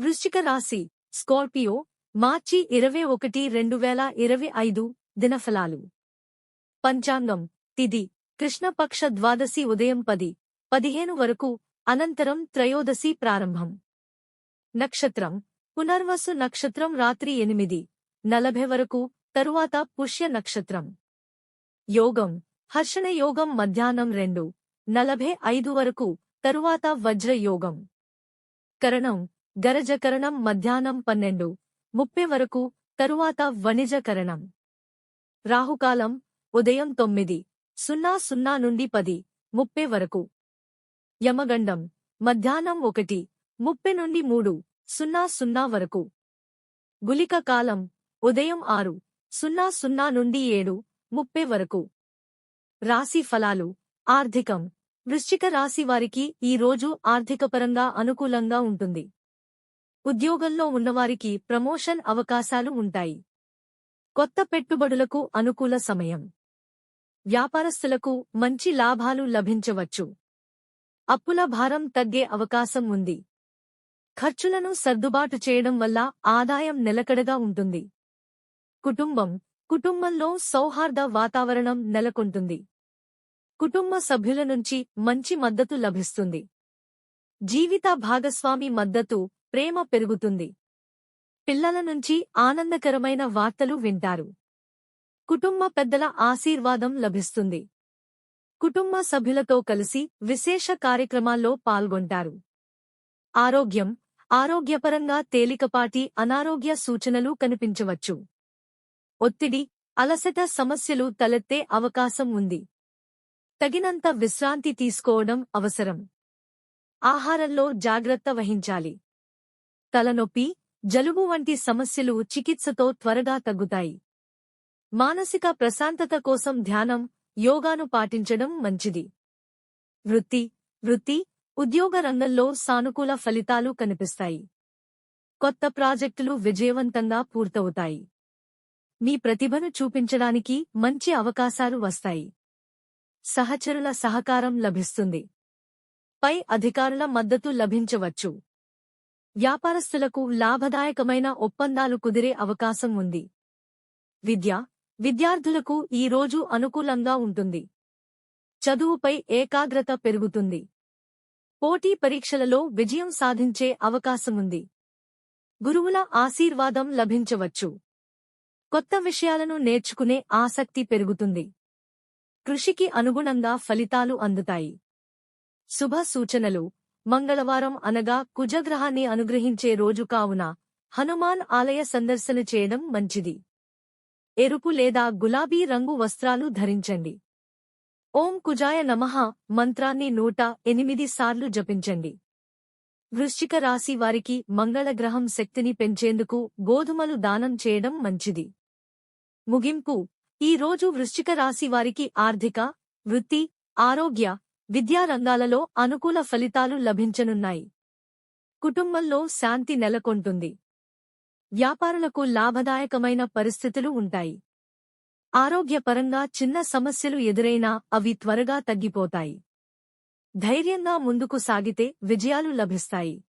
వృశ్చిక రాశి స్కార్పియో మార్చి ఇరవై ఒకటి రెండు వేల ఇరవై ఐదు దినఫలాలు. పంచాంగం తిది కృష్ణపక్ష ద్వాదశి ఉదయం పది పదిహేను వరకు అనంతరం త్రయోదశి ప్రారంభం. నక్షత్రం పునర్వసు నక్షత్రం రాత్రి ఎనిమిది నలభై వరకు తరువాత పుష్య నక్షత్రం. యోగం హర్షణ యోగం మధ్యాహ్నం రెండు నలభై ఐదు వరకు తరువాత వజ్రయోగం. కరణం గరజకరణం మధ్యాహ్నం పన్నెండు. ముప్పై వరకు తరువాత వణిజకరణం. రాహుకాలం ఉదయం తొమ్మిది. సున్నా సున్నా నుండి పది. ముప్పై వరకు. యమగండం మధ్యాహ్నం ఒకటి. ముప్పై నుండి మూడు. సున్నా సున్నా వరకు. గులిక కాలం ఉదయం ఆరు. సున్నా సున్నా నుండి ఏడు. ముప్పై వరకు. రాశి ఫలాలు ఆర్థికం. వృశ్చిక రాశి వారికి ఈ రోజు ఆర్థికపరంగా అనుకూలంగా ఉంటుంది. ఉద్యోగంలో ఉన్నవారికి ప్రమోషన్ అవకాశాలు ఉంటాయి. కొత్త పెట్టుబడులకు అనుకూల సమయం. వ్యాపారస్తులకు మంచి లాభాలు లభించవచ్చు. అప్పుల భారం తగ్గే అవకాశం ఉంది. ఖర్చులను సర్దుబాటు చేయడం వల్ల ఆదాయం నిలకడగా ఉంటుంది. కుటుంబం కుటుంబంలో సౌహార్ద వాతావరణం నెలకొంటుంది. కుటుంబ సభ్యుల నుంచి మంచి మద్దతు లభిస్తుంది. జీవిత భాగస్వామి మద్దతు ప్రేమ పెరుగుతుంది. పిల్లల నుంచి ఆనందకరమైన వార్తలు వింటారు. కుటుంబ పెద్దల ఆశీర్వాదం లభిస్తుంది. కుటుంబ సభ్యులతో కలిసి విశేష కార్యక్రమాల్లో పాల్గొంటారు. ఆరోగ్యం ఆరోగ్యపరంగా తేలికపాటి అనారోగ్య సూచనలు కనిపించవచ్చు. ఒత్తిడి అలసట సమస్యలు తలెత్తే అవకాశం ఉంది. తగినంత విశ్రాంతి తీసుకోవడం అవసరం. ఆహారంలో జాగ్రత్త వహించాలి. తలనొప్పి జలుబు వంటి సమస్యలు చికిత్సతో త్వరగా తగ్గుతాయి. మానసిక ప్రశాంతత కోసం ధ్యానం యోగాను పాటించడం మంచిది. వృత్తి వృత్తి ఉద్యోగ రంగంలో సానుకూల ఫలితాలు కనిపిస్తాయి. కొత్త ప్రాజెక్టులు విజయవంతంగా పూర్తవుతాయి. మీ ప్రతిభను చూపించడానికి మంచి అవకాశాలు వస్తాయి. సహచరుల సహకారం లభిస్తుంది. పై అధికారుల మద్దతు లభించవచ్చు. వ్యాపారస్తులకు లాభదాయకమైన ఒప్పందాలు కుదిరే అవకాశం ఉంది. విద్య విద్యార్థులకు ఈ రోజు అనుకూలంగా ఉంటుంది. చదువుపై ఏకాగ్రత పెరుగుతుంది. పోటీ పరీక్షలలో విజయం సాధించే అవకాశముంది గురువుల ఆశీర్వాదం లభించవచ్చు. కొత్త విషయాలను నేర్చుకునే ఆసక్తి పెరుగుతుంది. కృషికి అనుగుణంగా ఫలితాలు అందుతాయి. శుభ సూచనలు. మంగళవారం అనగా కుజగ్రహాన్ని అనుగ్రహించే రోజు కావున హనుమాన్ ఆలయ సందర్శన చేయడం మంచిది. ఎరుపు లేదా గులాబీ రంగు వస్త్రాలు ధరించండి. ఓం కుజాయ నమః మంత్రాన్ని నూట ఎనిమిది సార్లు జపించండి. వృశ్చిక రాశి వారికి మంగళగ్రహం శక్తిని పెంచేందుకు గోధుమలు దానం చేయడం మంచిది. ముగింపు ఈ రోజు వృశ్చిక రాశి వారికి ఆర్థిక వృత్తి ఆరోగ్య విద్యారంగాలలో అనుకూల ఫలితాలు లభించనున్నాయి. కుటుంబంలో శాంతి నెలకొంటుంది. వ్యాపారులకు లాభదాయకమైన పరిస్థితులు ఉంటాయి. ఆరోగ్యపరంగా చిన్న సమస్యలు ఎదురైనా అవి త్వరగా తగ్గిపోతాయి. ధైర్యంగా ముందుకు సాగితే విజయాలు లభిస్తాయి.